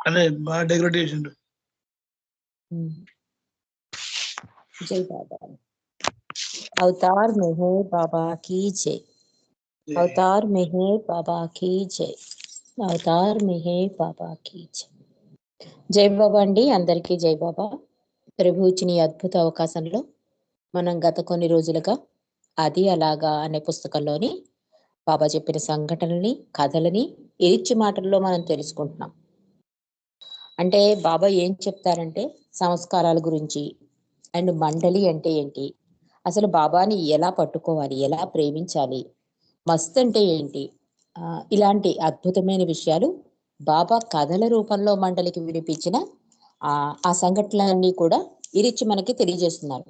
అనే బాగా డెకరేట్ చేసిండు జై బాబా. అవతార్ మెహే బాబా కీ జై. అవతార్ మెహే బాబా కీ జై. అవతార్ మెహే బాబా కీ జై. జై బాబా అండి అందరికీ జై బాబా. ప్రభు ఇచ్చిన అద్భుత అవకాశంలో మనం గత కొన్ని రోజులుగా అది అలాగా అనే పుస్తకంలోని బాబా చెప్పిన సంఘటనని కథలని ఇరిచి మాటల్లో మనం తెలుసుకుంటున్నాం. అంటే బాబా ఏం చెప్తారంటే సంస్కారాల గురించి అండ్ మండలి అంటే ఏంటి? అసలు బాబాని ఎలా పట్టుకోవాలి? ఎలా ప్రేమించాలి? మస్త్ అంటే ఏంటి? ఇలాంటి అద్భుతమైన విషయాలు బాబా కథల రూపంలో మండలికి వినిపించిన ఆ ఆ సంఘటనలన్నీ కూడా ఇరిచి మనకి తెలియజేస్తున్నారు.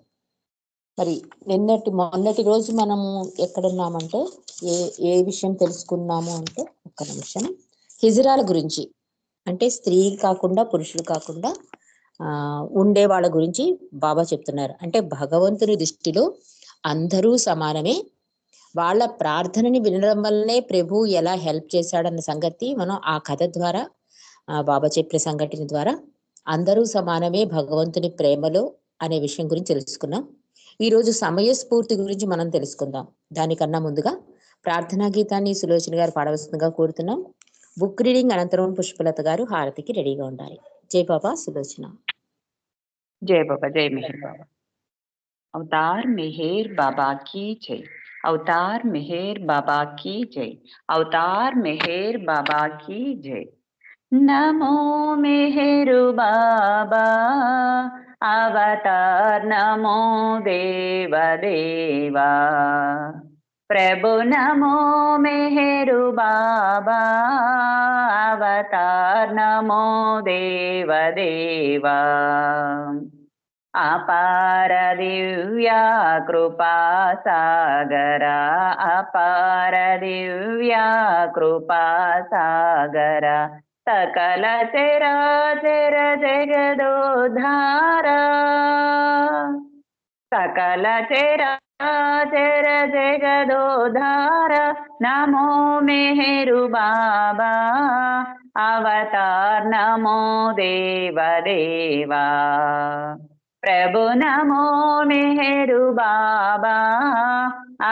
మరి నిన్నటి మొన్నటి రోజు మనము ఎక్కడున్నామంటే ఏ ఏ విషయం తెలుసుకున్నాము అంటే ఒక్క నిమిషం. హిజరాల గురించి. అంటే స్త్రీ కాకుండా పురుషులు కాకుండా ఆ ఉండే వాళ్ళ గురించి బాబా చెప్తున్నారు. అంటే భగవంతుని దృష్టిలో అందరూ సమానమే. వాళ్ళ ప్రార్థనని వినడం వల్లనే ప్రభు ఎలా హెల్ప్ చేశాడన్న సంగతి మనం ఆ కథ ద్వారా బాబా చెప్పిన సంఘటన ద్వారా అందరూ సమానమే భగవంతుని ప్రేమలో అనే విషయం గురించి తెలుసుకున్నాం. ఈరోజు సమయ సమయస్ఫూర్తి గురించి మనం తెలుసుకుందాం. దానికన్నా ముందుగా ప్రార్థనా గీతాన్ని సులోచన గారు పాడవలసిందిగా కోరుతున్నాం. బుక్ రీడింగ్ అనంతరం పుష్పలత గారు హారతికి రెడీగా ఉండాలి. జై బాబా సులోచన జై బాబా జై మెహర్ బాబా. అవతార్ మెహేర్ బాబా కి జై. అవతార్ మెహేర్ బాబా కి జై. అవతార్ మెహేర్ బాబా కి జై. నమో మెహరు బాబా. అవతార్ నమో దేవదేవా प्रभु नमो मेहरु बाबा अवतार नमो देव देवा अपार दिव्या कृपा सागरा अपार दिव्या कृपा सागरा सकल चरा चर जगदोधारा सकल चरा चर जगदोधार नमो मेहरु बाबा अवतार नमो देव देवा प्रभु नमो मेहरु बाबा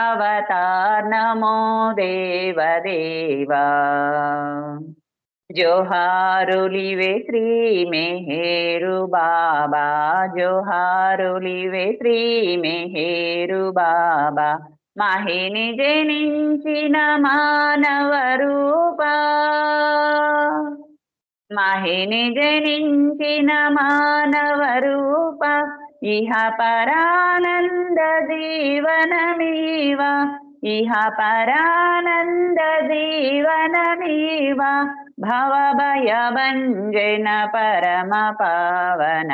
अवतार नमो देव देवा జోహారులివే శ్రీ మెహేరు బాబా జోహారులివే శ్రీ మెహేరు బాబా మహిని జనించిన మానవ రూపా మహిని జనించిన మానవ రూప ఇహ పరానంద జీవనమీవ ఇహ పరానంద జీవనమీవ भवभयभञ्जन परमपावन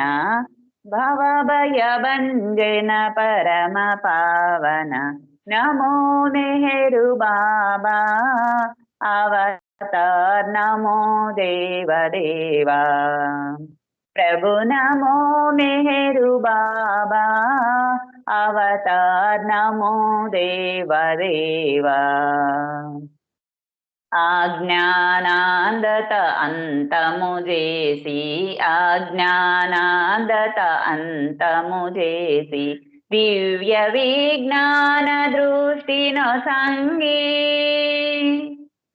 भवभयभञ्जन परमपावन भव भयवञ्जन परम पावन। नमो नेहरु अवता नमो देवदेवा प्रभु नमो नेहेरु बाबा। अवतार नमो देवदेवा ఆజ్ఞానాందత అంతము చేసి ఆజ్ఞానాందత అంతము చేసి దివ్య విజ్ఞాన దృష్టిను సంగీ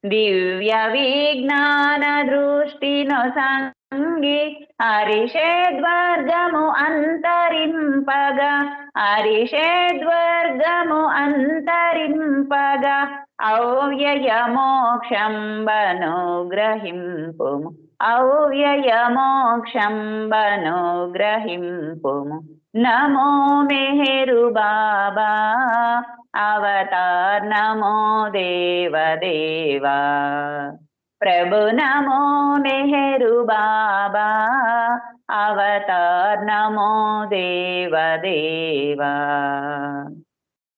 దివ్య విజ్ఞాన దృష్టిను సంగి హరిషేద్వర్గము అంతరింపగా హరిషేద్వర్గము అంతరింపగా అవ్యయ మోక్షంబను గ్రహింపుము అవ్యయ మోక్షంబను గ్రహింపుము నమో మెహరు బాబా అవతార్ నమో దేవ దేవా ప్రభు నమో మెహరు బాబా అవతార్ నమో దేవ దేవా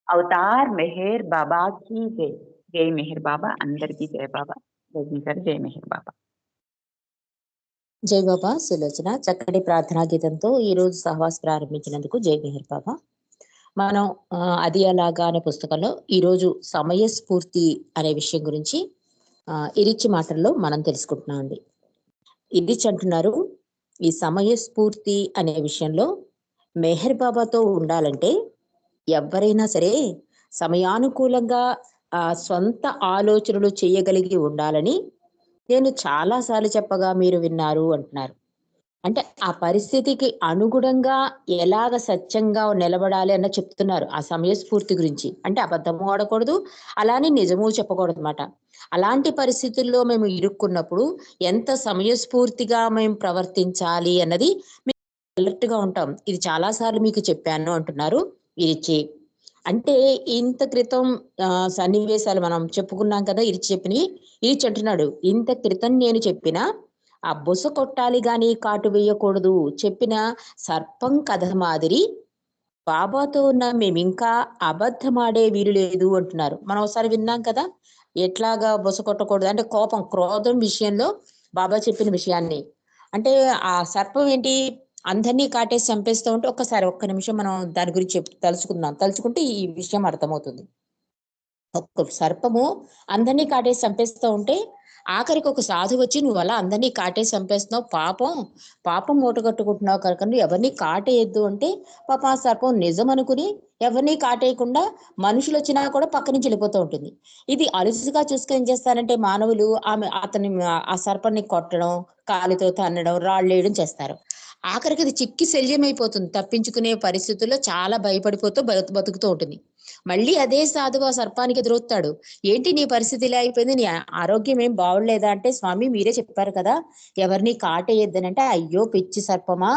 అవతార్ మెహర్ బాబా की జై జై మెహర్ బాబా. అందరికీ జై బాబా. జై జయ మెహర్ బాబా. జై బాబా. సులోచన. చక్కటి ప్రార్థనా గీతంతో ఈ రోజు సహవాస్ ప్రారంభించినందుకు జై మెహర్ బాబా. మనం అది అలాగా అనే పుస్తకంలో ఈ రోజు సమయస్ఫూర్తి అనే విషయం గురించి ఇరిచి మాటల్లో మనం తెలుసుకుంటున్నాం అండి. ఇరిచి అంటున్నారు ఈ సమయస్ఫూర్తి అనే విషయంలో మెహర్ బాబాతో ఉండాలంటే ఎవరైనా సరే సమయానుకూలంగా ఆ సొంత ఆలోచనలు చేయగలిగి ఉండాలని నేను చాలా సార్లు చెప్పగా మీరు విన్నారు అంటున్నారు. అంటే ఆ పరిస్థితికి అనుగుణంగా ఎలాగ సత్యంగా నిలబడాలి అన్న చెప్తున్నారు ఆ సమయస్ఫూర్తి గురించి. అంటే అబద్ధము ఆడకూడదు అలానే నిజము చెప్పకూడదు అనమాట అలాంటి పరిస్థితుల్లో మేము ఇరుక్కున్నప్పుడు ఎంత సమయస్ఫూర్తిగా మేము ప్రవర్తించాలి అన్నది అలర్ట్గా ఉంటాం. ఇది చాలాసార్లు మీకు చెప్పాను అంటున్నారు. ఇది అంటే ఇంత క్రితం సన్నివేశాలు మనం చెప్పుకున్నాం కదా ఇరిచి చెప్పిన ఇరిచి అంటున్నాడు ఇంత క్రితం నేను చెప్పిన ఆ బొస కొట్టాలి గాని కాటు వేయకూడదు. చెప్పిన సర్పం కథ మాదిరి బాబాతో ఉన్న మేము ఇంకా అబద్ధమాడే వీలు లేదు అంటున్నారు. మనం ఒకసారి విన్నాం కదా ఎట్లాగా బుస కొట్టకూడదు? అంటే కోపం క్రోధం విషయంలో బాబా చెప్పిన విషయాన్ని. అంటే ఆ సర్పం ఏంటి? అందరినీ కాటేసి చంపేస్తూ ఉంటే ఒక్కసారి ఒక్క నిమిషం మనం దాని గురించి తలుచుకుందాం. తలుచుకుంటే ఈ విషయం అర్థమవుతుంది. ఒక్క సర్పము అందరినీ కాటేసి చంపేస్తూ ఉంటే ఆఖరికి ఒక సాధు వచ్చి నువ్వు అలా అందరినీ కాటేసి చంపేస్తున్నావు? పాపం పాపం మూట కట్టుకుంటున్నావు కనుక నువ్వు ఎవరిని కాటేయద్దు అంటే పాప ఆ సర్పం నిజం అనుకుని ఎవరిని కాటేయకుండా మనుషులు వచ్చినా కూడా పక్క నుంచి వెళ్ళిపోతూ ఉంటుంది. ఇది అలుసుగా చూసుకొని ఏం చేస్తారంటే మానవులు ఆమె అతని ఆ సర్పాన్ని కొట్టడం కాలితో తన్నడం రాళ్ళేయడం చేస్తారు. ఆఖరికి అది చిక్కి శల్యమైపోతుంది. తప్పించుకునే పరిస్థితుల్లో చాలా భయపడిపోతూ బతుకుతూ ఉంటుంది. మళ్ళీ అదే సాధువు ఆ సర్పానికి ఎదురొస్తాడు ఏంటి నీ పరిస్థితి ఇలా అయిపోయింది? నీ ఆరోగ్యం ఏం బాగులేదా? అంటే స్వామి మీరే చెప్పారు కదా ఎవరిని కాటేయొద్దనంటే అయ్యో పిచ్చి సర్పమా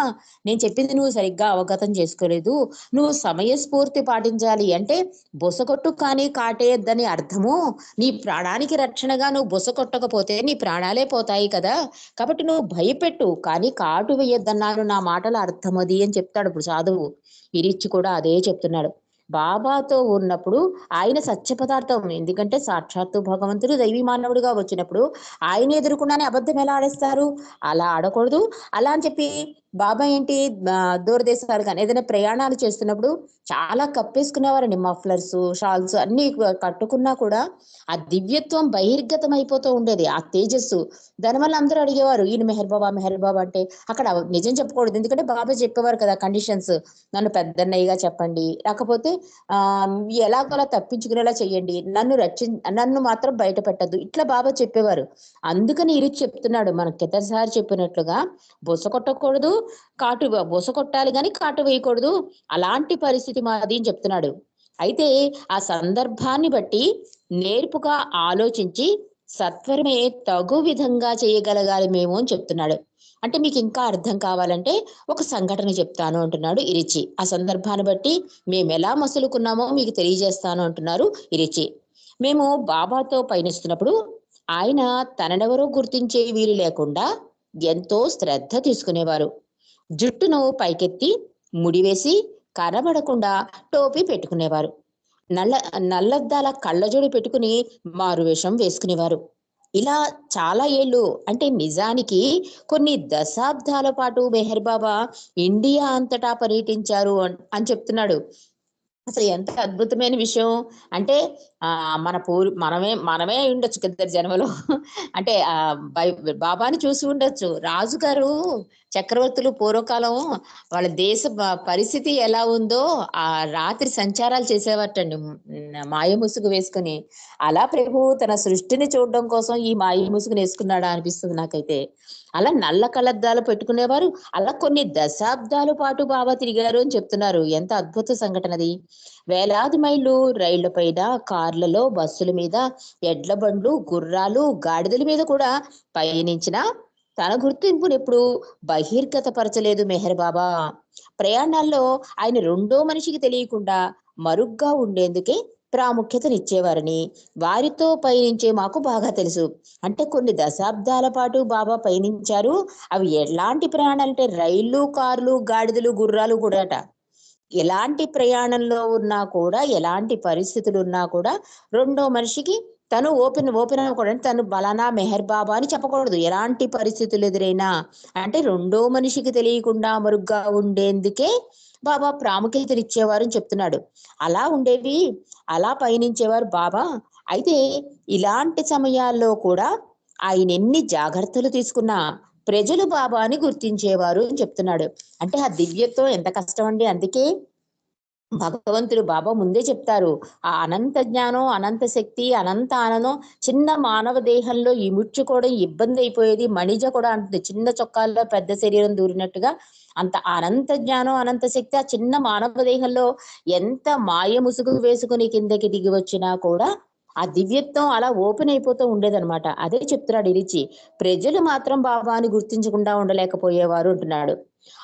నేను చెప్పింది నువ్వు సరిగ్గా అవగతం చేసుకోలేదు. నువ్వు సమయస్ఫూర్తి పాటించాలి. అంటే బొసకొట్టు కానీ కాటేయొద్దని అర్థము. నీ ప్రాణానికి రక్షణగా నువ్వు బొస కొట్టకపోతే నీ ప్రాణాలే పోతాయి కదా. కాబట్టి నువ్వు భయపెట్టు. కానీ కాటు వేయొద్దన్నాను నా మాటల అర్థం అది అని చెప్తాడు ఇప్పుడు సాధువు. ఇరిచి కూడా అదే చెప్తున్నాడు. బాబాతో ఉన్నప్పుడు ఆయన సత్య పదార్థం ఎందుకంటే సాక్షాత్తు భగవంతుడు దైవీ మానవుడిగా వచ్చినప్పుడు ఆయన ఎదుర్కొన్నానే అబద్ధం ఎలా ఆడేస్తారు? అలా ఆడకూడదు. అలా అని చెప్పి బాబా ఏంటి దూరదేశాలు కానీ ఏదైనా ప్రయాణాలు చేస్తున్నప్పుడు చాలా కప్పేసుకునేవారండి. మఫ్లర్స్ షాల్స్ అన్ని కట్టుకున్నా కూడా ఆ దివ్యత్వం బహిర్గతం అయిపోతూ ఉండేది. ఆ తేజస్సు దానివల్ల అందరూ అడిగేవారు ఈయన మెహర్ బాబా మెహర్ బాబా అంటే అక్కడ నిజం చెప్పకూడదు ఎందుకంటే బాబా చెప్పేవారు కదా కండిషన్స్ నన్ను పెద్దన్నయ్యగా చెప్పండి. లేకపోతే ఆ ఎలాగోలా తప్పించుకునేలా చెయ్యండి. నన్ను రక్షి నన్ను మాత్రం బయట పెట్టద్దు. ఇట్లా బాబా చెప్పేవారు. అందుకని ఇరి చెప్తున్నాడు. మన కితసారి చెప్పినట్లుగా బొస కొట్టకూడదు కాటు బొస కొట్టాలి కానీ కాటు వేయకూడదు. అలాంటి పరిస్థితి మాది అని చెప్తున్నాడు. అయితే ఆ సందర్భాన్ని బట్టి నేర్పుగా ఆలోచించి సత్వరమే తగు విధంగా చేయగలగాలి మేము అని చెప్తున్నాడు. అంటే మీకు ఇంకా అర్థం కావాలంటే ఒక సంఘటన చెప్తాను అంటున్నాడు ఇరిచి. ఆ సందర్భాన్ని బట్టి మేము ఎలా మసులుకున్నామో మీకు తెలియజేస్తాను అంటున్నారు ఇరిచి. మేము బాబాతో పయనిస్తున్నప్పుడు ఆయన తననెవరో గుర్తించే వీలు లేకుండా ఎంతో శ్రద్ధ తీసుకునేవారు. జుట్టును పైకెత్తి ముడివేసి కనబడకుండా టోపీ పెట్టుకునేవారు. నల్ల నల్లద్దాల కళ్ళజోడి పెట్టుకుని మారువేషం వేసుకునేవారు. ఇలా చాలా ఏళ్ళు అంటే నిజానికి కొన్ని దశాబ్దాల పాటు మెహర్ బాబా ఇండియా అంతటా పర్యటించారు అని చెప్తున్నాడు. అసలు ఎంత అద్భుతమైన విషయం అంటే ఆ మన పూర్ మనమే మనమే ఉండొచ్చు ఇద్దరు జన్మలో. అంటే ఆ బై- బాబాని చూసి ఉండొచ్చు. రాజుగారు చక్రవర్తులు పూర్వకాలం వాళ్ళ దేశ పరిస్థితి ఎలా ఉందో ఆ రాత్రి సంచారాలు చేసేవాటండి మాయ ముసుగు వేసుకుని. అలా ప్రభు తన సృష్టిని చూడడం కోసం ఈ మాయ ముసుగుని వేసుకున్నాడా అనిపిస్తుంది నాకైతే. అలా నల్ల కలద్దాలు పెట్టుకునేవారు. అలా కొన్ని దశాబ్దాల పాటు బాబా తిరిగారు అని చెప్తున్నారు. ఎంత అద్భుత సంఘటన అది వేలాది మైళ్ళు రైళ్ళ పైన కార్లలో బస్సుల మీద ఎడ్ల బండ్లు గుర్రాలు గాడిదల మీద కూడా పయనించిన తన గుర్తింపును ఎప్పుడు బహిర్గతపరచలేదు మెహర్ బాబా. ప్రయాణాల్లో ఆయన రెండో మనిషికి తెలియకుండా మరుగ్గా ఉండేందుకే ప్రాముఖ్యతనిచ్చేవారని వారితో పయనించే మాకు బాగా తెలుసు. అంటే కొన్ని దశాబ్దాల పాటు బాబా పయనించారు. అవి ఎలాంటి ప్రయాణాలు అంటే రైళ్ళు కార్లు గాడిదలు గుర్రాలు కూడా అట ఎలాంటి ప్రయాణంలో ఉన్నా కూడా ఎలాంటి పరిస్థితులు ఉన్నా కూడా రెండో మనిషికి తను ఓపెన్ ఓపెన్ అవ్వకూడదు. తను బలానా మెహర్ బాబా అని చెప్పకూడదు. ఎలాంటి పరిస్థితులు ఎదురైనా అంటే రెండో మనిషికి తెలియకుండా మరుగ్గా ఉండేందుకే బాబా ప్రాముఖ్యతనిచ్చేవారు అని చెప్తున్నాడు. అలా ఉండేవి అలా పయనించేవారు బాబా. అయితే ఇలాంటి సమయాల్లో కూడా ఆయన ఎన్ని జాగ్రత్తలు తీసుకున్నా ప్రజలు బాబాని గుర్తించేవారు అని చెప్తున్నాడు. అంటే ఆ దివ్యత్వం ఎంత కష్టం అండి అందుకే భగవంతుడు బాబా ముందే చెప్తారు. ఆ అనంత జ్ఞానం అనంత శక్తి అనంత ఆనందం చిన్న మానవ దేహంలో ఇముడ్చుకోవడం ఇబ్బంది అయిపోయేది మణిజ కూడా అంటుంది. చిన్న చొక్కాల్లో పెద్ద శరీరం దూరినట్టుగా అంత అనంత జ్ఞానం అనంత శక్తి ఆ చిన్న మానవ దేహంలో ఎంత మాయ ముసుగు వేసుకుని కిందకి దిగి వచ్చినా కూడా ఆ దివ్యత్వం అలా ఓపెన్ అయిపోతూ ఉండేదనమాట అదే చెప్తున్నాడు ఇరిచి ప్రజలు మాత్రం బాబాని గుర్తించకుండా ఉండలేకపోయేవారు అంటున్నాడు.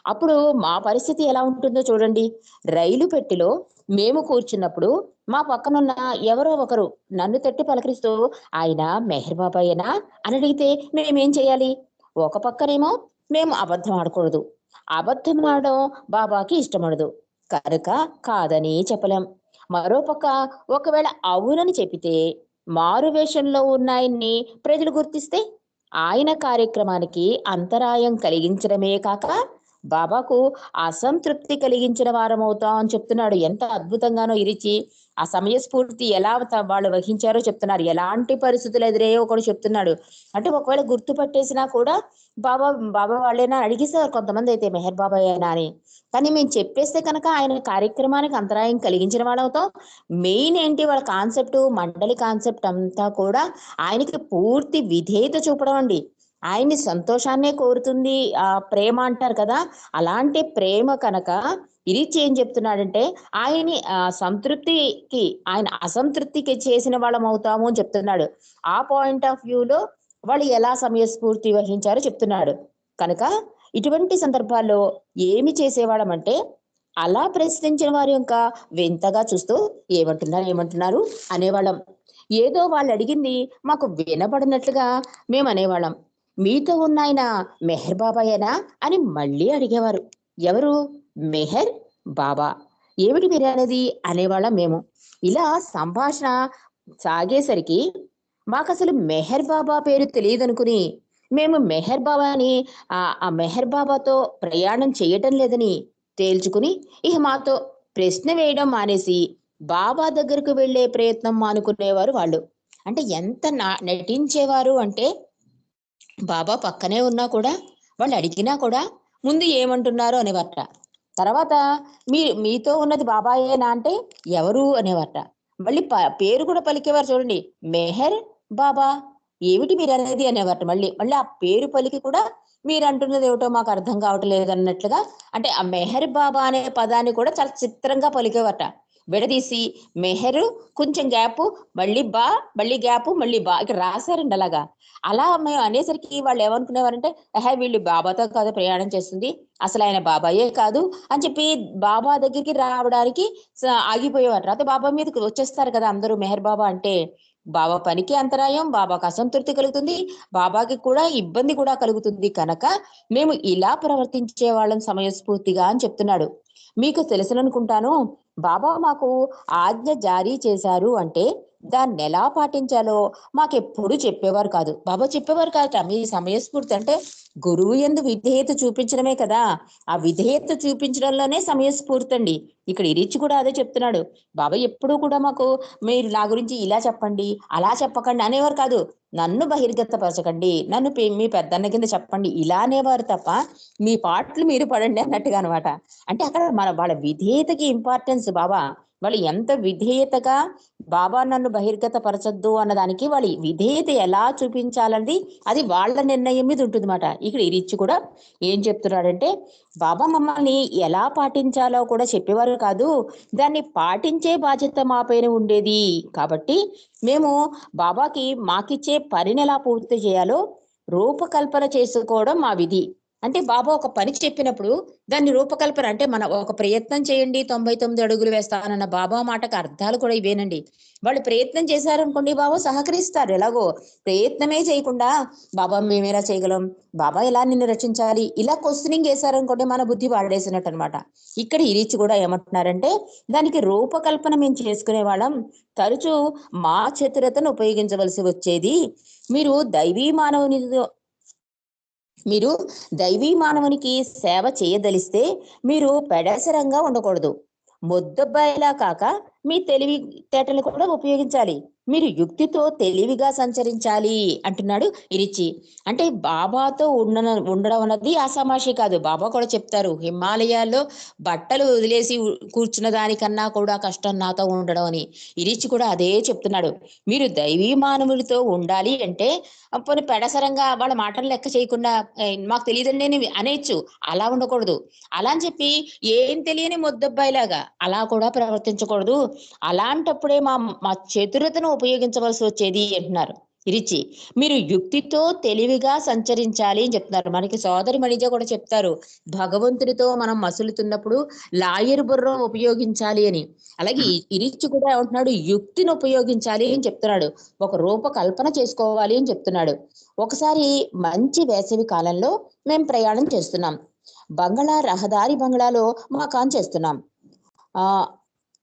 అప్పుడు మా పరిస్థితి ఎలా ఉంటుందో చూడండి. రైలు పెట్టిలో మేము కూర్చున్నప్పుడు మా పక్కనున్న ఎవరో ఒకరు నన్ను తట్టి పలకరిస్తూ ఆయన మెహర్ బాబాయేనా? అని అడిగితే మేమేం చేయాలి? ఒక పక్కనేమో మేము అబద్ధం ఆడకూడదు. అబద్ధం ఆడడం బాబాకి ఇష్టమడదు కనుక కాదని చెప్పలేం. మరోపక్క ఒకవేళ అవునని చెబితే మారు వేషంలో ఉన్న ఆయన్ని ప్రజలు గుర్తిస్తే ఆయన కార్యక్రమానికి అంతరాయం కలిగించడమే కాక బాబాకు అసంతృప్తి కలిగించిన వారమవుతా అని చెప్తున్నాడు. ఎంత అద్భుతంగానో ఇరిచి ఆ సమయస్ఫూర్తి ఎలా వాళ్ళు వహించారో చెప్తున్నారు. ఎలాంటి పరిస్థితులు ఎదురయ్యో ఒకడు చెప్తున్నాడు. అంటే ఒకవేళ గుర్తుపట్టేసినా కూడా బాబా బాబా వాళ్ళేనా అడిగేసేవారు కొంతమంది అయితే మెహర్ బాబాయేనా అని. కానీ మేము చెప్పేస్తే కనుక ఆయన కార్యక్రమానికి అంతరాయం కలిగించిన వాళ్ళవుతాం. మెయిన్ ఏంటి వాళ్ళ కాన్సెప్ట్ మండలి కాన్సెప్ట్ అంతా కూడా ఆయనకి పూర్తి విధేయత చూపడం అండి. ఆయన్ని సంతోషాన్నే కోరుతుంది. ఆ ప్రేమ అంటారు కదా అలాంటి ప్రేమ కనుక ఇది ఏం చెప్తున్నాడంటే ఆయన్ని సంతృప్తికి ఆయన అసంతృప్తికి చేసిన వాళ్ళం అవుతాము అని చెప్తున్నాడు. ఆ పాయింట్ ఆఫ్ వ్యూలో వాళ్ళు ఎలా సమయస్ఫూర్తి వహించారో చెప్తున్నాడు. కనుక ఇటువంటి సందర్భాల్లో ఏమి చేసేవాళ్ళం అంటే అలా ప్రశ్నించిన వారు ఇంకా వింతగా చూస్తూ ఏమంటున్నారు ఏమంటున్నారు అనేవాళ్ళం. ఏదో వాళ్ళు అడిగింది మాకు వినబడినట్లుగా మేము అనేవాళ్ళం. మీతో ఉన్న ఆయన మెహర్ బాబాయేనా అని మళ్ళీ అడిగేవారు. ఎవరు? మెహర్ బాబా. ఏమిటి మీరు అనేది అనేవాళ్ళం మేము. ఇలా సంభాషణ సాగేసరికి మాకు అసలు మెహర్ బాబా పేరు తెలియదు అనుకుని మేము మెహర్ బాబాని ఆ ఆ మెహర్ బాబాతో ప్రయాణం చేయటం లేదని తేల్చుకుని ఇక మాతో ప్రశ్న వేయడం మానేసి బాబా దగ్గరకు వెళ్ళే ప్రయత్నం మానుకునేవారు వాళ్ళు. అంటే ఎంత నా నటించేవారు అంటే బాబా పక్కనే ఉన్నా కూడా వాళ్ళు అడిగినా కూడా ముందు ఏమంటున్నారు అనేవట తర్వాత మీ మీతో ఉన్నది బాబాయేనా అంటే ఎవరు అనేవట మళ్ళీ ప- పేరు కూడా పలికేవారు చూడండి. మెహర్ బాబా. ఏమిటి మీరు అనేది అనేవారట మళ్ళీ. మళ్ళీ ఆ పేరు పలికి కూడా మీరు అంటున్నది ఏమిటో మాకు అర్థం కావట్లేదు అన్నట్లుగా అంటే ఆ మెహర్ బాబా అనే పదాన్ని కూడా చాలా చిత్రంగా పలికేవట విడదీసి మెహరు కొంచెం గ్యాప్ మళ్ళీ బా మళ్ళీ గ్యాప్ మళ్ళీ బా. ఇక్కడ రాశారండి అలాగా. అలా మేము అనేసరికి వాళ్ళు ఏమనుకునేవారంటే హే వీళ్ళు బాబాతో కాదు ప్రయాణం చేస్తుంది. అసలు ఆయన బాబాయే కాదు అని చెప్పి బాబా దగ్గరికి రావడానికి ఆగిపోయేవారు. అయితే బాబా మీదకి వచ్చేస్తారు కదా అందరూ. మెహర్ బాబా అంటే బాబా పనికి అంతరాయం బాబాకు అసంతృప్తి కలుగుతుంది బాబాకి కూడా ఇబ్బంది కూడా కలుగుతుంది కనుక మేము ఇలా ప్రవర్తించే వాళ్ళం సమయస్ఫూర్తిగా అని చెప్తున్నాడు. మీకు తెలుసుననుకుంటాను బాబా మాకు ఆజ్ఞ జారీ చేశారు అంటే దాన్ని ఎలా పాటించాలో మాకెప్పుడు చెప్పేవారు కాదు. బాబా చెప్పేవారు కాదు మీ సమయస్ఫూర్తి అంటే గురువు ఎందు విధేయత చూపించడమే కదా. ఆ విధేయత చూపించడంలోనే సమయస్ఫూర్తి అండి. ఇక్కడ ఇరిచి కూడా అదే చెప్తున్నాడు. బాబా ఎప్పుడూ కూడా మాకు మీరు నా గురించి ఇలా చెప్పండి అలా చెప్పకండి అనేవారు కాదు. నన్ను బహిర్గతపరచకండి. నన్ను మీ పెద్దన్న కింద చెప్పండి. ఇలానేవారు తప్ప మీ పాటలు మీరు పడండి అన్నట్టుగా అనమాట. అంటే అక్కడ మన వాళ్ళ విధేయతకి ఇంపార్టెన్స్ బాబా. వాళ్ళు ఎంత విధేయతగా బాబా నన్ను బహిర్గతపరచొద్దు అన్నదానికి వాళ్ళ విధేయత ఎలా చూపించాలన్నది అది వాళ్ళ నిర్ణయం మీద ఉంటుంది మాట ఇక్కడ ఇరిచి కూడా ఏం చెప్తున్నాడంటే బాబా మమ్మల్ని ఎలా పాటించాలో కూడా చెప్పేవారు కాదు. దాన్ని పాటించే బాధ్యత మా పైన ఉండేది. కాబట్టి మేము బాబాకి మాకిచ్చే పనిని ఎలా పూర్తి చేయాలో రూపకల్పన చేసుకోవడం మా విధి. అంటే బాబా ఒక పని చెప్పినప్పుడు దాన్ని రూపకల్పన అంటే మన ఒక ప్రయత్నం చేయండి తొంభై తొమ్మిది అడుగులు వేస్తానన్న బాబా మాటకు అర్థాలు కూడా ఇవేనండి. వాళ్ళు ప్రయత్నం చేశారనుకోండి బాబా సహకరిస్తారు. ఎలాగో ప్రయత్నమే చేయకుండా బాబా మేమేలా చేయగలం? బాబా ఎలా నిన్ను రక్షించాలి? ఇలా క్వశ్చనింగ్ వేశారనుకోండి మన బుద్ధి వాడేసినట్టు అనమాట ఇక్కడ ఇరిచి కూడా ఏమంటున్నారంటే దానికి రూపకల్పన మేము చేసుకునే వాళ్ళం. తరచూ మా చతురతను ఉపయోగించవలసి వచ్చేది మీరు దైవీ మానవునితో మీరు దైవీ మానవునికి సేవ చేయదలిస్తే మీరు పెడసరంగా ఉండకూడదు. మొద్దబ్బాయిలా కాక మీ తెలివి తేటలు కూడా ఉపయోగించాలి. మీరు యుక్తితో తెలివిగా సంచరించాలి అంటున్నాడు ఇరిచి. అంటే బాబాతో ఉండ ఉండడం అన్నది ఆసామాషి కాదు. బాబా కూడా చెప్తారు హిమాలయాల్లో బట్టలు వదిలేసి కూర్చున్న దానికన్నా కూడా కష్టం నాతో ఉండడం అని. ఇరిచి కూడా అదే చెప్తున్నాడు. మీరు దైవీ మానవులతో ఉండాలి అంటే పోనీ పెడసరంగా వాళ్ళ మాటలు లెక్క చేయకుండా మాకు తెలియదండి అని అనేచ్చు అలా ఉండకూడదు. అలా అని చెప్పి ఏం తెలియని ముద్దబ్బాయిలాగా అలా కూడా ప్రవర్తించకూడదు. అలాంటప్పుడే మా మా చతురతను ఉపయోగించవలసి వచ్చేది అంటున్నారు. రిచి మీరు యుక్తితో తెలివిగా సంచరించాలి అని చెప్తున్నారు. మనకి సోదరి మణిజ కూడా చెప్తారు భగవంతుడితో మనం మసులుతున్నప్పుడు లాయర్ బుర్ర ఉపయోగించాలి అని. అలాగే ఇరిచి కూడా ఏమంటున్నాడు యుక్తిని ఉపయోగించాలి అని చెప్తున్నాడు. ఒక రూపకల్పన చేసుకోవాలి అని చెప్తున్నాడు. ఒకసారి మంచి వేసవి కాలంలో మేము ప్రయాణం చేస్తున్నాం. బంగళా రహదారి బంగ్లాలో మా కాన్ చేస్తున్నాం.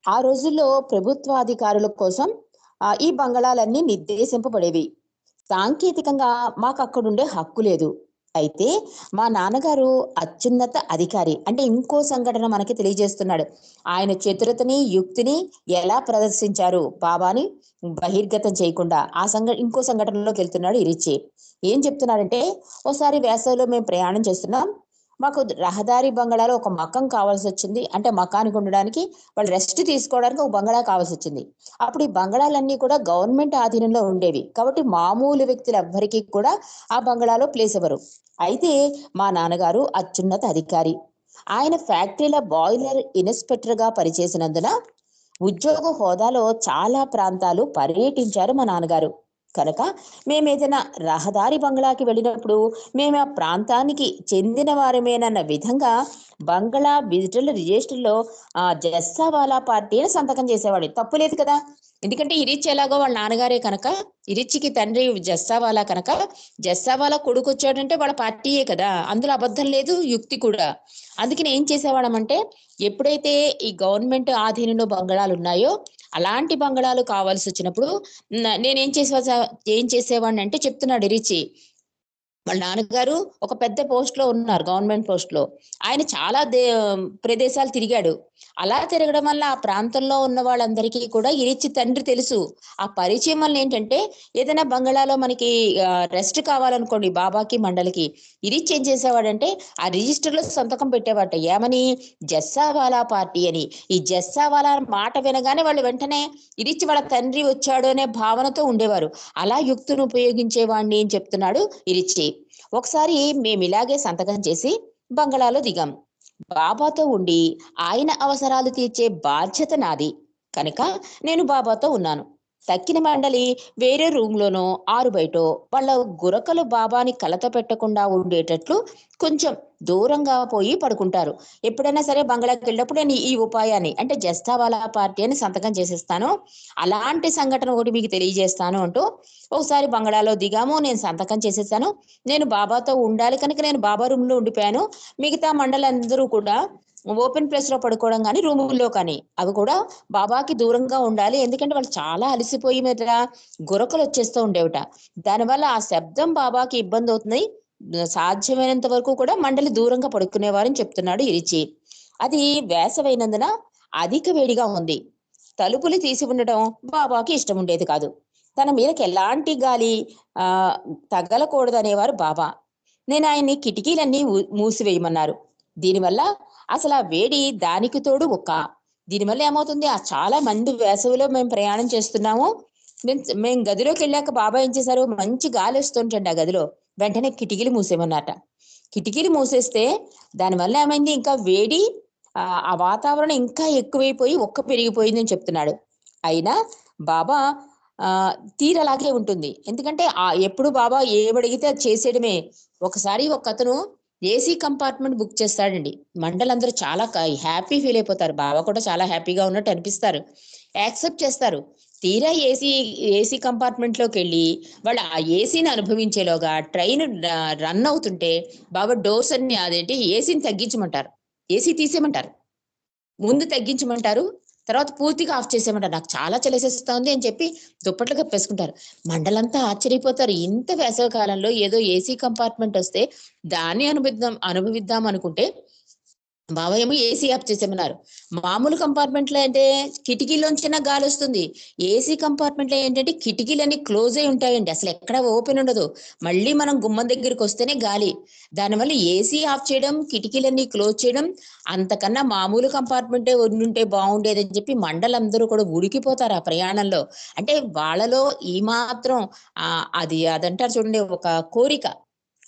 ఆ రోజుల్లో ప్రభుత్వాధికారుల కోసం ఈ బంగళాలన్నీ నిర్దేశింపబడేవి. సాంకేతికంగా మాకు అక్కడుండే హక్కు లేదు. అయితే మా నాన్నగారు అత్యున్నత అధికారి అంటే ఇంకో సంఘటన మనకి తెలియజేస్తున్నాడు. ఆయన చతురతని యుక్తిని ఎలా ప్రదర్శించారు బాబాని? బహిర్గతం చేయకుండా. ఆ సంఘ ఇంకో సంఘటనలోకి వెళ్తున్నాడు ఇరిచి. ఏం చెప్తున్నాడంటే ఓసారి వేసవిలో మేము ప్రయాణం చేస్తున్నాం. మాకు రహదారి బంగళాలో ఒక మకం కావాల్సి వచ్చింది. అంటే మకానికి ఉండడానికి వాళ్ళు రెస్ట్ తీసుకోవడానికి ఒక బంగళా కావాల్సి వచ్చింది. అప్పుడు ఈ బంగళాలన్నీ కూడా గవర్నమెంట్ ఆధీనంలో ఉండేవి. కాబట్టి మామూలు వ్యక్తులు ఎవ్వరికీ కూడా ఆ బంగళాలో ప్లేస్ ఇవ్వరు. అయితే మా నాన్నగారు అత్యున్నత అధికారి. ఆయన ఫ్యాక్టరీల బాయిలర్ ఇన్స్పెక్టర్గా పనిచేసినందున ఉద్యోగ హోదాలో చాలా ప్రాంతాలు పర్యటించారు మా నాన్నగారు. కనుక మేము ఏదైనా రహదారి బంగ్లాకి వెళ్ళినప్పుడు మేము ఆ ప్రాంతానికి చెందిన వారమేనన్న విధంగా బంగ్లా విజిటర్ల రిజిస్టర్లో ఆ జస్సావాలా పార్టీని సంతకం చేసేవాడు. తప్పు లేదు కదా? ఎందుకంటే ఇరిచి ఎలాగో వాళ్ళ నాన్నగారే కనుక ఇరిచికి తండ్రి జస్సావాలా కనుక జస్సావాలా కొడుకు వచ్చాడంటే వాళ్ళ పార్టీయే కదా అందులో అబద్ధం లేదు యుక్తి కూడా. అందుకని ఏం చేసేవాడమంటే ఎప్పుడైతే ఈ గవర్నమెంట్ ఆధీనంలో బంగళాలు ఉన్నాయో అలాంటి బంగళాలు కావాల్సి వచ్చినప్పుడు నేనేం చేసే ఏం చేసేవాడిని అంటే చెప్తున్నాడు ఇరిచి వాళ్ళ నాన్నగారు ఒక పెద్ద పోస్ట్లో ఉన్నారు గవర్నమెంట్ పోస్ట్లో. ఆయన చాలా దే ప్రదేశాలు తిరిగాడు. అలా తిరగడం వల్ల ఆ ప్రాంతంలో ఉన్న వాళ్ళందరికీ కూడా ఇరిచి తండ్రి తెలుసు. ఆ పరిచయం వల్ల ఏంటంటే ఏదైనా బంగాళాలో మనకి రెస్ట్ కావాలనుకోండి బాబాకి మండలికి. ఇరిచి ఏం చేసేవాడంటే ఆ రిజిస్టర్లో సంతకం పెట్టేవాట. ఏమని? జస్సావాలా పార్టీ అని. ఈ జస్సావాలా మాట వినగానే వాళ్ళు వెంటనే ఇరిచి వాళ్ళ తండ్రి వచ్చాడు అనే భావనతో ఉండేవారు. అలా యుక్తును ఉపయోగించేవాడిని అని చెప్తున్నాడు ఇరిచి. ఒకసారి మేము ఇలాగే సంతకం చేసి బంగళాలో దిగాం. బాబాతో ఉండి ఆయన అవసరాలు తీర్చే బాధ్యత నాది. కనుక నేను బాబాతో ఉన్నాను. తక్కిన మండలి వేరే రూమ్ లోనో ఆరు బయటో వాళ్ళ గురకలు బాబాని కలత పెట్టకుండా ఉండేటట్లు కొంచెం దూరంగా పోయి పడుకుంటారు. ఎప్పుడైనా సరే బంగ్లాకి వెళ్ళినప్పుడు నేను ఈ ఉపాయాన్ని అంటే జస్తావాలా పార్టీ అని సంతకం చేసేస్తాను. అలాంటి సంఘటన ఒకటి మీకు తెలియజేస్తాను అంటూ ఒకసారి బంగ్లాలో దిగాము నేను సంతకం చేసేసాను. నేను బాబాతో ఉండాలి కనుక నేను బాబా రూమ్లో ఉండిపోయాను. మిగతా మండలందరూ కూడా ఓపెన్ ప్లేస్లో పడుకోవడం కానీ రూముల్లో కానీ. అవి కూడా బాబాకి దూరంగా ఉండాలి. ఎందుకంటే వాళ్ళు చాలా అలసిపోయి మీద గొరకలు వచ్చేస్తూ ఉండేవిట. దానివల్ల ఆ శబ్దం బాబాకి ఇబ్బంది అవుతుంది. సాధ్యమైనంత వరకు కూడా మండలి దూరంగా పడుకునేవారని చెప్తున్నాడు ఇరిచి. అది వేసవైనందున అధిక వేడిగా ఉంది. తలుపులు తీసి ఉండటం బాబాకి ఇష్టం ఉండేది కాదు. తన మీదకి ఎలాంటి గాలి ఆ తగలకూడదనేవారు బాబా. నేను ఆయన్ని కిటికీలన్నీ మూసివేయమన్నారు. దీనివల్ల అసలు ఆ వేడి దానికి తోడు ఒక దీనివల్ల ఏమవుతుంది? ఆ చాలా మంది వేసవిలో మేము ప్రయాణం చేస్తున్నాము. మేము మేము గదిలోకి వెళ్ళాక బాబా ఏం చేశారు? మంచి గాలి వస్తుంటండి ఆ గదిలో. వెంటనే కిటికీలు మూసేమన్నట కిటికీలు మూసేస్తే దానివల్ల ఏమైంది? ఇంకా వేడి ఆ వాతావరణం ఇంకా ఎక్కువైపోయి ఒక్క పెరిగిపోయిందని చెప్తున్నాడు. అయినా బాబా ఆ తీరు అలాగే ఉంటుంది. ఎందుకంటే ఆ ఎప్పుడు బాబా ఏమడిగితే అది చేసేయడమే. ఒకసారి ఒక అతను ఏసీ కంపార్ట్మెంట్ బుక్ చేస్తాడండి. మండలందరూ చాలా హ్యాపీ ఫీల్ అయిపోతారు. బావ కూడా చాలా హ్యాపీగా ఉన్నట్టు అనిపిస్తారు. యాక్సెప్ట్ చేస్తారు. తీరా ఏసీ ఏసీ కంపార్ట్మెంట్లోకి వెళ్ళి వాళ్ళు ఆ ఏసీని అనుభవించేలోగా ట్రైన్ రన్ అవుతుంటే బాబా డోర్స్ అన్ని అదేంటి ఏసీని తగ్గించమంటారు. ఏసీ తీసేయమంటారు. ముందు తగ్గించమంటారు. తర్వాత పూర్తిగా ఆఫ్ చేసేయమంటారు నాకు చాలా చలిసేస్తుంది అని చెప్పి దుప్పట్లు కప్పేసుకుంటారు. మండలంతా ఆశ్చర్యపోతారు. ఇంత వేసవి కాలంలో ఏదో ఏసీ కంపార్ట్మెంట్ వస్తే దాన్ని అనుభవిద్దాం అనుభవిద్దాం అనుకుంటే బాబాయ్ ఏమో ఏసీ ఆఫ్ చేసేమన్నారు. మామూలు కంపార్ట్మెంట్లో అంటే కిటికీలోంచిన గాలి వస్తుంది. ఏసీ కంపార్ట్మెంట్లో ఏంటంటే కిటికీలన్నీ క్లోజ్ అయి ఉంటాయండి. అసలు ఎక్కడ ఓపెన్ ఉండదు. మళ్ళీ మనం గుమ్మం దగ్గరికి వస్తేనే గాలి. దానివల్ల ఏసీ ఆఫ్ చేయడం కిటికీలన్నీ క్లోజ్ చేయడం అంతకన్నా మామూలు కంపార్ట్మెంటే ఉండుంటే బాగుండేదని చెప్పి మండలందరూ కూడా ఉడికిపోతారు ఆ ప్రయాణంలో. అంటే వాళ్ళలో ఈ మాత్రం అది అదంటారు చూడండి ఒక కోరిక.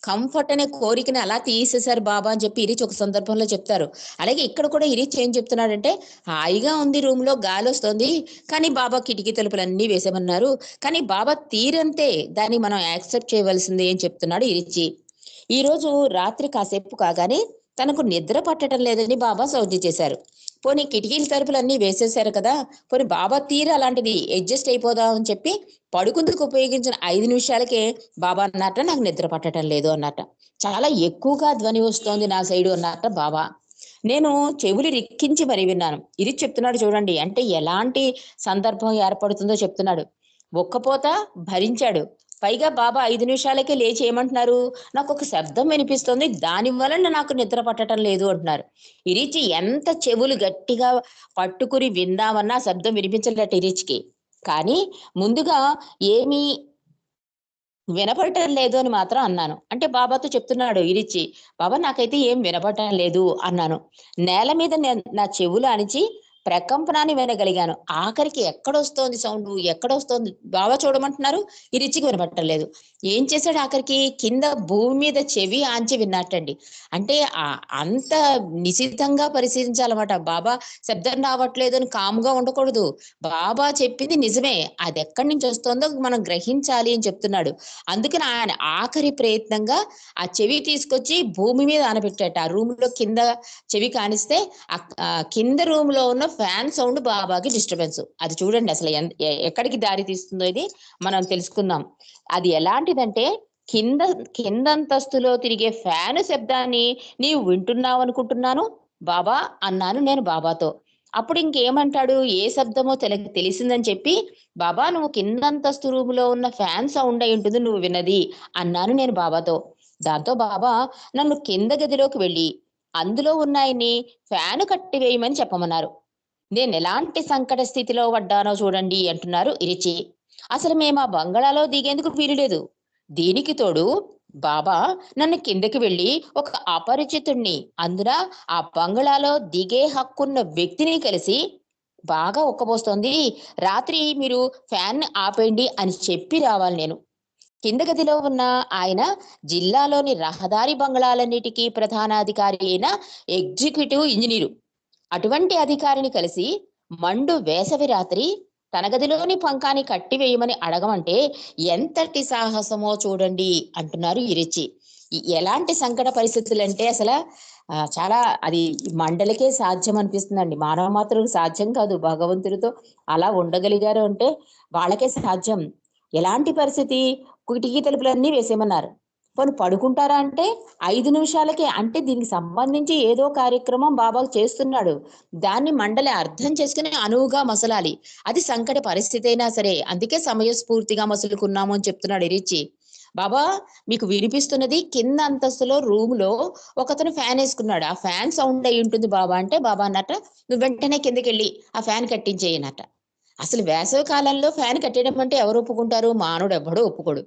కంఫర్ట్ అనే కోరికని అలా తీసేశారు బాబా అని చెప్పి ఇరిచ్ ఒక సందర్భంలో చెప్తారు. అలాగే ఇక్కడ కూడా ఇరిచ్ ఏం చెప్తున్నాడంటే హాయిగా ఉంది రూమ్లో గాలి వస్తుంది కానీ బాబా కిటికీ తలుపులన్నీ వేసామన్నారు. కానీ బాబా తీరంతే దాన్ని మనం యాక్సెప్ట్ చేయవలసింది అని చెప్తున్నాడు ఇరిచి. ఈ రోజు రాత్రి కాసేపు కాగానే తనకు నిద్ర పట్టడం లేదని బాబా సౌజీ చేశారు. పోనీ కిటికీల తలుపులన్నీ వేసేశారు కదా పోనీ బాబా తీరు అలాంటిది అడ్జస్ట్ అయిపోదాం అని చెప్పి పడుకుందుకు ఉపయోగించిన ఐదు నిమిషాలకే బాబా అన్నట్ట నాకు నిద్ర పట్టడం లేదు అన్నట్ట. చాలా ఎక్కువగా ధ్వని వస్తోంది నా సైడు అన్నట్ట బాబా. నేను చెవులు రిక్కించి మరి విన్నాను. ఇది చెప్తున్నాడు చూడండి అంటే ఎలాంటి సందర్భం ఏర్పడుతుందో చెప్తున్నాడు. ఒక్కపోత భరించాడు. పైగా బాబా ఐదు నిమిషాలకే లేచి ఏమంటున్నారు నాకు ఒక శబ్దం వినిపిస్తుంది. దాని వలన నాకు నిద్ర పట్టడం లేదు అంటున్నారు. ఇరిచి ఎంత చెవులు గట్టిగా పట్టుకుని విందామన్నా శబ్దం వినిపించలేట ఇరిచికి. కానీ ముందుగా ఏమీ వినపడటం లేదు అని మాత్రం అన్నాను. అంటే బాబాతో చెప్తున్నాడు ఇరిచి బాబా నాకైతే ఏం వినపడటం లేదు అన్నాను. నేల మీద నా చెవులు అణిచి ప్రకంపనాన్ని వినగలిగాను. ఆఖరికి ఎక్కడొస్తోంది సౌండ్? ఎక్కడొస్తోంది? బాబా చూడమంటున్నారు. ఈ వినపడటం వినపట్టలేదు. ఏం చేశాడు ఆఖరికి? కింద భూమి మీద చెవి ఆంచి విన్నట్టండి అంటే ఆ- అంత నిశితంగా పరిశీలించాలన్నమాట. బాబా శబ్దం రావట్లేదు అని కాముగా ఉండకూడదు. బాబా చెప్పింది నిజమే. అది ఎక్కడి నుంచి వస్తుందో మనం గ్రహించాలి అని చెప్తున్నాడు. అందుకని ఆయన ఆఖరి ప్రయత్నంగా ఆ చెవి తీసుకొచ్చి భూమి మీద ఆనబెట్టాట. ఆ రూమ్లో కింద చెవి కానిస్తే ఆ కింద రూమ్లో ఉన్న ఫ్యాన్ సౌండ్ బాబాకి డిస్టర్బెన్స్ అది చూడండి అసలు ఎన్- ఎక్కడికి దారి తీస్తుందో ఇది మనం తెలుసుకుందాం. అది ఎలాంటిదంటే కింద కింద అంతస్తులో తిరిగే ఫ్యాన్ శబ్దాన్ని నీవు వింటున్నావు అనుకుంటున్నాను? బాబా అన్నాను నేను బాబాతో. అప్పుడు ఇంకేమంటాడు? ఏ శబ్దమో తెల తెలిసిందని చెప్పి బాబా నువ్వు కింద అంతస్తు రూములో ఉన్న ఫ్యాన్ సౌండ్ అయి ఉంటుంది నువ్వు విన్నది అన్నాను నేను బాబాతో. దాంతో బాబా నన్ను కింద గదిలోకి వెళ్ళి అందులో ఉన్నాయని ఫ్యాన్ కట్టివేయమని చెప్పమన్నారు. నేను ఎలాంటి సంకట స్థితిలో పడ్డానో చూడండి అంటున్నారు ఇరిచి. అసలు మేము ఆ బంగళాలో దిగేందుకు వీలులేదు. దీనికి తోడు బాబా నన్ను కిందకి వెళ్ళి ఒక అపరిచితుణ్ణి అందున ఆ బంగళాలో దిగే హక్కున్న వ్యక్తిని కలిసి బాగా ఒక్కబోస్తోంది రాత్రి మీరు ఫ్యాన్ ఆపేయండి అని చెప్పి రావాలి నేను. కింద గదిలో ఉన్న ఆయన జిల్లాలోని రహదారి బంగళాలన్నిటికీ ప్రధానాధికారి అయిన ఎగ్జిక్యూటివ్ ఇంజనీరు. అటువంటి అధికారిని కలిసి మండు వేసవి రాత్రి తన గదిలోని పంకాని కట్టివేయమని అడగమంటే ఎంతటి సాహసమో చూడండి అంటున్నారు ఇరిచి. ఎలాంటి సంకట పరిస్థితులు అంటే అసలు చాలా అది మండలికే సాధ్యం అనిపిస్తుందండి. మానవ మాత్రులకు సాధ్యం కాదు. భగవంతుడితో అలా ఉండగలిగారు అంటే వాళ్ళకే సాధ్యం. ఎలాంటి పరిస్థితి? కిటికీ తలుపులన్నీ వేసేయమన్నారు. పోనీ పడుకుంటారా అంటే? ఐదు నిమిషాలకే. అంటే దీనికి సంబంధించి ఏదో కార్యక్రమం బాబా చేస్తున్నాడు. దాన్ని మండలి అర్థం చేసుకుని అనువుగా మసలాలి. అది సంకట పరిస్థితి అయినా సరే. అందుకే సమయస్ఫూర్తిగా మసులుకున్నాము అని చెప్తున్నాడు ఇరిచి. బాబా మీకు వినిపిస్తున్నది కింద అంతస్తులో రూమ్లో ఒకతను ఫ్యాన్ వేసుకున్నాడు. ఆ ఫ్యాన్ సౌండ్ అయి ఉంటుంది బాబా అంటే బాబా అన్నట్ట నువ్వు వెంటనే కిందకి వెళ్ళి ఆ ఫ్యాన్ కట్టించేయనట అసలు వేసవి కాలంలో ఫ్యాన్ కట్టేయడం అంటే ఎవరు ఒప్పుకుంటారు? మానవుడు ఎవ్వడూ ఒప్పుకోడు.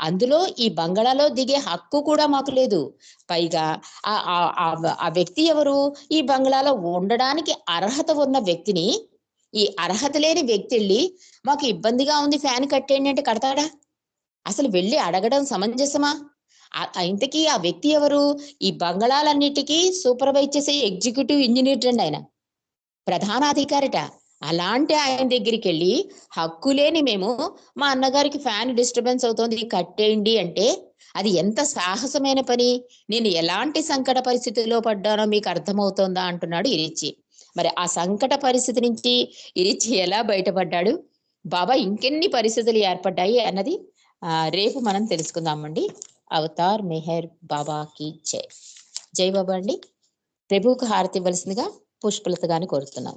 అందులో ఈ బంగళాలో దిగే హక్కు కూడా మాకు లేదు. పైగా ఆ ఆ- వ్యక్తి ఎవరు? ఈ బంగ్లాలో ఉండడానికి అర్హత ఉన్న వ్యక్తిని ఈ అర్హత లేని వ్యక్తి వెళ్ళి మాకు ఇబ్బందిగా ఉంది ఫ్యాన్ కట్టేయండి అంటే కడతాడా? అసలు వెళ్ళి అడగడం సమంజసమా? ఆ- ఇంతకీ ఆ వ్యక్తి ఎవరు? ఈ బంగళాలన్నిటికీ సూపర్వైజ్ చేసే ఎగ్జిక్యూటివ్ ఇంజనీర్ అండి ఆయన. ప్రధానాధికారిట. అలాంటి ఆయన దగ్గరికి వెళ్ళి హక్కు లేని మేము మా అన్నగారికి ఫ్యాన్ డిస్టర్బెన్స్ అవుతోంది కట్టేయండి అంటే అది ఎంత సాహసమైన పని. నేను ఎలాంటి సంకట పరిస్థితిలో పడ్డానో మీకు అర్థమవుతోందా అంటున్నాడు ఇరిచి. మరి ఆ సంకట పరిస్థితి నుంచి ఇరిచి ఎలా బయటపడ్డాడు? బాబా ఇంకెన్ని పరిస్థితులు ఏర్పడ్డాయి అన్నది ఆ రేపు మనం తెలుసుకుందామండి. అవతార్ మెహర్ బాబాకి జై. జై బాబా అండి. ప్రభువుకు హారతి ఇవ్వవలసిందిగా పుష్పలత గారిని కోరుతున్నాం.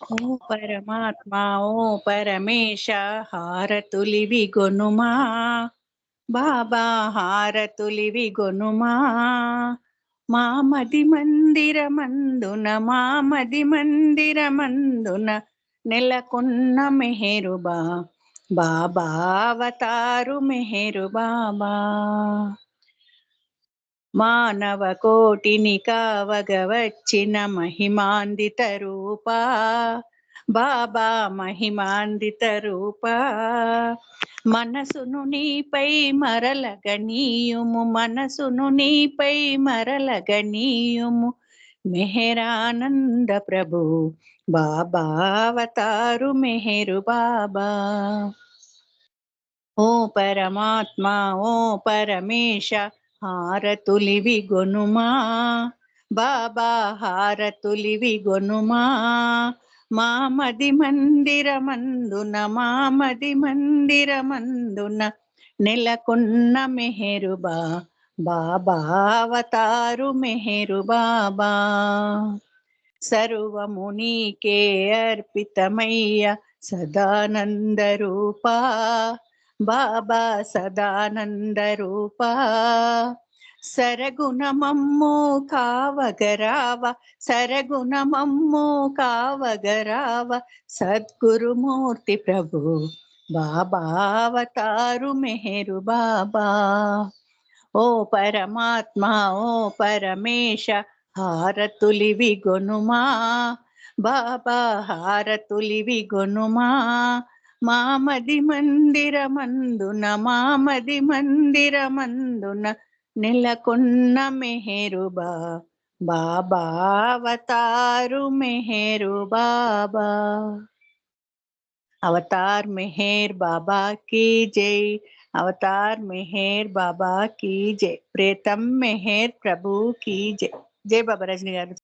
ఓ పరమాత్మా ఓ పరమేశ హారతులివి గొనుమా బాబా హారతులివి గొనుమా మా మది మందిరమందున మా మది మందిరమందున నెలకొన్న మెహరుబా. బాబా అవతారు మెహరు బాబా మానవ కోటిని కావగవచ్చిన మహిమాందిత రూపా. బాబా మహిమాందిత రూపా. మనసును నీపై మరలగనీయుము మనసును నీపై మరలగనీయుము. మెహరానంద ప్రభు బాబా అవతారు మెహరు బాబా. ఓ పరమాత్మ ఓ పరమేశ హారతులివి గొనుమా బాబా హారతులివి గొనుమా మామది మందిరమందున మామది మందిరమందున నెలకొన్న మెహరుబా బాబా అవతారు మెహరు బాబా. సర్వము నీకే అర్పితమయ్య సదానంద రూపా. బాబా సదానందరూప సరగుణమమ్ము కావగరావ సరగుణమమ్ము కావగరావ సద్గురుమూర్తి ప్రభు. బాబావతారు మెహరు బాబా. ఓ పరమాత్మ ఓ పరమేశ హారతులివి గొనుమా. బాబా హారతులివి గొనుమా. మామది మందిరమందున మామది మందిరమందున నెలకొన్న మెహరుబా బాబావతారు మెహరు బాబా. అవతార్ మెహేర్ బాబా కీ జై అవతార్ మెహేర్ బాబా కీ జై ప్రేతం మెహేర్ ప్రభు కీ జై. జై బాబా రజని గారు.